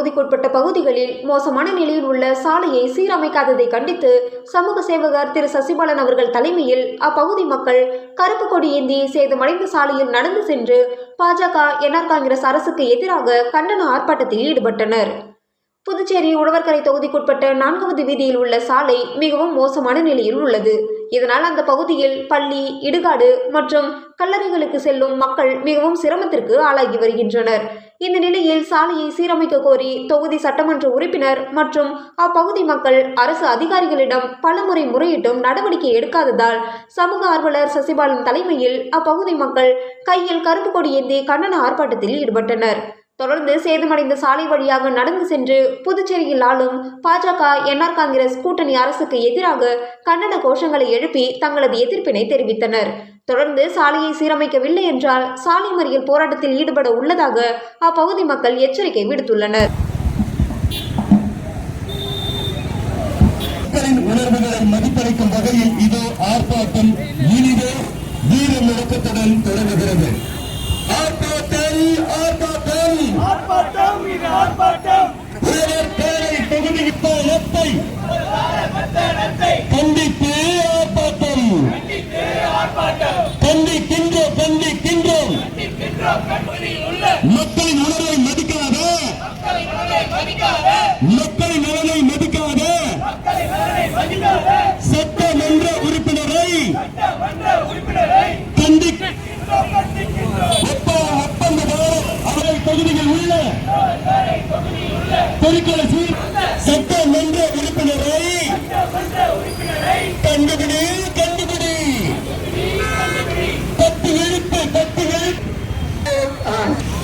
தொகுதிக்குட்பட்ட பகுதிகளில் மோசமான நிலையில் உள்ள சாலையை சீரமைக்காததை கண்டித்து சமூக சேவகர் திரு சசிபாலன் அவர்கள் தலைமையில் அப்பகுதி மக்கள் கருப்பு கொடி ஏந்தி சேதமடைந்த சாலையில் நடந்து சென்று பாஜக என்ஆர் காங்கிரஸ் அரசுக்கு எதிராக கண்டன ஆர்ப்பாட்டத்தில் ஈடுபட்டனர். புதுச்சேரி உழவர்கரை தொகுதிக்குட்பட்ட நான்காவது வீதியில் உள்ள சாலை மிகவும் மோசமான நிலையில் உள்ளது. இதனால் அந்த பகுதியில் பள்ளி இடுகாடு மற்றும் கல்லறைகளுக்கு செல்லும் மக்கள் மிகவும் சிரமத்திற்கு ஆளாகி வருகின்றனர். இந்த நிலையில் சாலையை சீரமைக்க கோரி தொகுதி சட்டமன்ற உறுப்பினர் மற்றும் அப்பகுதி மக்கள் அரசு அதிகாரிகளிடம் பலமுறை முறையிட்டும் நடவடிக்கை எடுக்காததால் சமூக ஆர்வலர் சசிபாலன் தலைமையில் அப்பகுதி மக்கள் கையில் கருப்பு கொடி ஏந்தி கண்டன ஆர்ப்பாட்டத்தில் ஈடுபட்டனர். தொடர்ந்து சேதமடைந்த சாலை வழியாக நடந்து சென்று புதுச்சேரியில் ஆளும் பாஜக என்ஆர் காங்கிரஸ் கூட்டணி அரசுக்கு எதிராக கண்டன கோஷங்களை எழுப்பி தங்களது எதிர்ப்பினை தெரிவித்தனர். தொடர்ந்து சாலையை சீரமைக்கவில்லை என்றால் சாலை மறியல் போராட்டத்தில் ஈடுபட உள்ளதாக அப்பகுதி மக்கள் எச்சரிக்கை விடுத்துள்ளனர். உணர்வுகளை மதிப்பளிக்கும் வகையில் இதோ ஆர்ப்பாட்டம் இனிதே வீர முழக்கத்துடன் தொடங்குகிறது. ஆர்ப்பாட்டம் ஆர்ப்பாட்டம். ஆர்ப்பாட்டம் இது ஆர்ப்பாட்டம். உழவர் பேரை தொகுதி கண்டித்து ஆர்ப்பாட்டம் கண்டிக்கின்றோம் கண்டிக்கின்றோம் மக்களின் உணர்வை மதிக்காத மக்களின் நலனை மதிக்காத சட்டமன்ற உறுப்பினரை கண்டி ஒப்ப ஒப்பந்ததாரர் அவர்கள் தொகுதியில் சட்டமன்ற உறுப்பினரை கண்டுபிடி கண்டுபிடி. பத்து விழுப்பு பத்து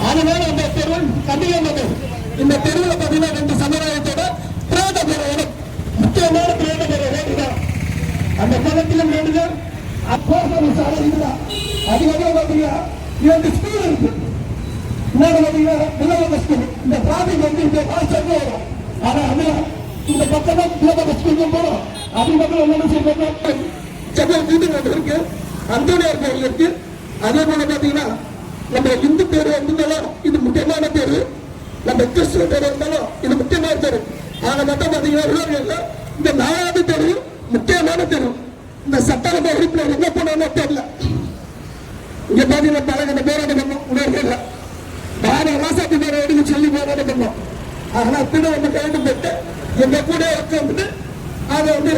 அதனால அந்த தெருவு கண்டிப்பாக இந்த தெருவில் பார்த்தீங்கன்னா ரெண்டு சமுதாயத்தோட பிரேத பெற முக்கியமான பிரேத பெற வேண்டுதான் அந்த வேண்டுதான் சாலை இதுதான் பார்த்தீங்கன்னா இரண்டு ஸ்கூல் இருக்கு. இன்னொரு பார்த்தீங்கன்னா விலவக ஸ்கூல் இந்த டிராபிக் வந்து இந்த வாட்ஸ்அப் வரும் ஆனா அது இந்த பக்கம் தான் விலவக ஸ்கூலுக்கும் போறோம் அதுக்கப்புறம் என்ன சொல்றோம் சென்னை இருக்கு. அந்தோனியார் கோயில் இருக்கு அதே போல பாத்தீங்கன்னா நம்ம இந்து பேர் இருந்தாலும் இது முக்கியமான பேரு. நம்ம கிறிஸ்துவ பேர் இருந்தாலும் இது முக்கியமான பேரு. ஆக மட்டும் பாத்தீங்கன்னா உலகங்கள்ல இந்த நாலாவது தெரு முக்கியமான தெரு இந்த சட்டமன்ற உறுப்பினர் எங்க போனாலும் தெரியல. இங்க பாத்தீங்கன்னா பழகின போராட்டம் உணர்வு இல்லை நானே வாசாத்தி பேரை எடுக்க சொல்லி போராட்டம் ஆனா திட வந்து கைது போட்டு எங்க கூட உட்காந்துட்டு அதை வந்து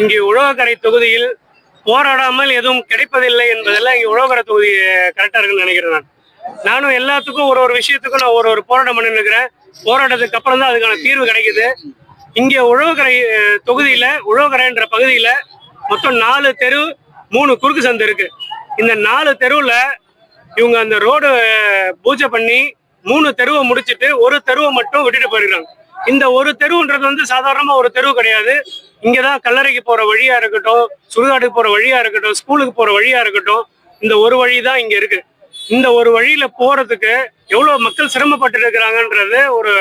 இங்கு உழவக்கரை தொகுதியில் போராடாமல் எதுவும் கிடைப்பதில்லை என்பதெல்லாம் இங்கே உழவக்கரை தொகுதி கரெக்டாக இருக்குன்னு நினைக்கிறேன் நான். நானும் எல்லாத்துக்கும் ஒரு ஒரு விஷயத்துக்கும் நான் ஒரு ஒரு போராட்டம் பண்ணிட்டு இருக்கிறேன் போராட்டத்துக்கு அப்புறம் தான் அதுக்கான தீர்வு கிடைக்குது. இங்கே உழவுக்கரை தொகுதியில் உழவுக்கரைன்ற பகுதியில் மொத்தம் நாலு தெரு மூணு குறுக்கு சந்து இருக்கு. இந்த நாலு தெருவில் இவங்க அந்த ரோடு பூஜை பண்ணி மூணு தெருவை முடிச்சிட்டு ஒரு தெருவை மட்டும் விட்டுட்டு போயிருக்காங்க இந்த ஒரு தெருவுன்றது வந்து சாதாரணமா ஒரு தெருவு கிடையாது. இங்கதான் கல்லறைக்கு போற வழியா இருக்கட்டும் சுடுகாட்டுக்கு போற வழியா இருக்கட்டும் ஸ்கூலுக்கு போற வழியா இருக்கட்டும் இந்த ஒரு வழி தான் இங்க இருக்கு. இந்த ஒரு வழியில போறதுக்கு எவ்வளவு மக்கள் சிரமப்பட்டு இருக்கிறாங்கன்றது ஒரு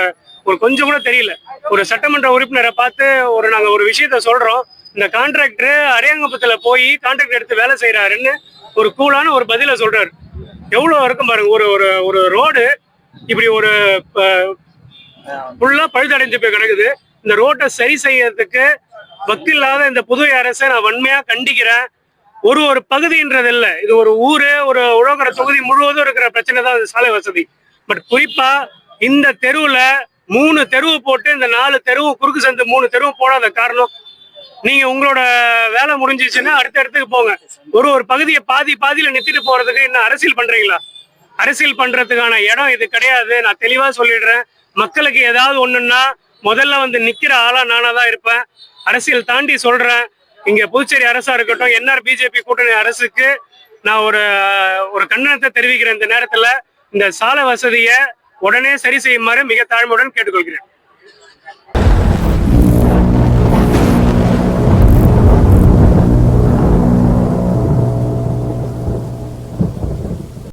ஒரு கொஞ்சம் கூட தெரியல. ஒரு சட்டமன்ற உறுப்பினரை பார்த்து ஒரு நாங்க ஒரு விஷயத்த சொல்றோம். இந்த கான்ட்ராக்டர் அரையங்கப்பத்துல போய் கான்ட்ராக்ட் எடுத்து வேலை செய்யறாருன்னு ஒரு கூலான ஒரு பதில சொல்றாரு. எவ்வளவு இருக்கும் பாருங்க ஒரு ஒரு ஒரு ரோடு இப்படி ஒரு ஃபுல்லா பழுதடைஞ்சு போய் கிடக்குது. இந்த ரோட்டை சரி செய்யறதுக்கு வக்கில்லாத இந்த புதுவை அரசை நான் வன்மையா கண்டிக்கிறேன். ஒரு ஒரு பகுதின்றது இல்ல இது ஒரு ஊரு ஒரு உழவக்கரை தொகுதி முழுவதும் இருக்கிற பிரச்சனை தான் இந்த சாலை வசதி. பட் குறிப்பா இந்த தெருவுல மூணு தெருவு போட்டு இந்த நாலு தெருவு குறுக்கு சந்து மூணு தெருவு போடாத காரணம் நீங்க உங்களோட வேலை முடிஞ்சிச்சுன்னா அடுத்த இடத்துக்கு போங்க. ஒரு ஒரு பகுதியை பாதி பாதியில நிறுத்திட்டு போறதுக்கு இன்னும் அரசியல் பண்றீங்களா? அரசியல் பண்றதுக்கான இடம் இது கிடையாது. நான் தெளிவா சொல்லிடுறேன். மக்களுக்கு ஏதாவது ஒண்ணுன்னா முதல்ல வந்து நிக்கிற ஆளா நானா தான் இருப்பேன். அரசியல் தாண்டி சொல்றேன். இங்க புதுச்சேரி அரசா இருக்கட்டும் என்ஆர் பிஜேபி கூட்டணி அரசுக்கு நான் ஒரு ஒரு கண்டனத்தை தெரிவிக்கிறேன். இந்த நேரத்துல இந்த சாலை வசதியை உடனே சரி செய்யுமாறு மிக தாழ்மையுடன் கேட்டுக்கொள்கிறேன்.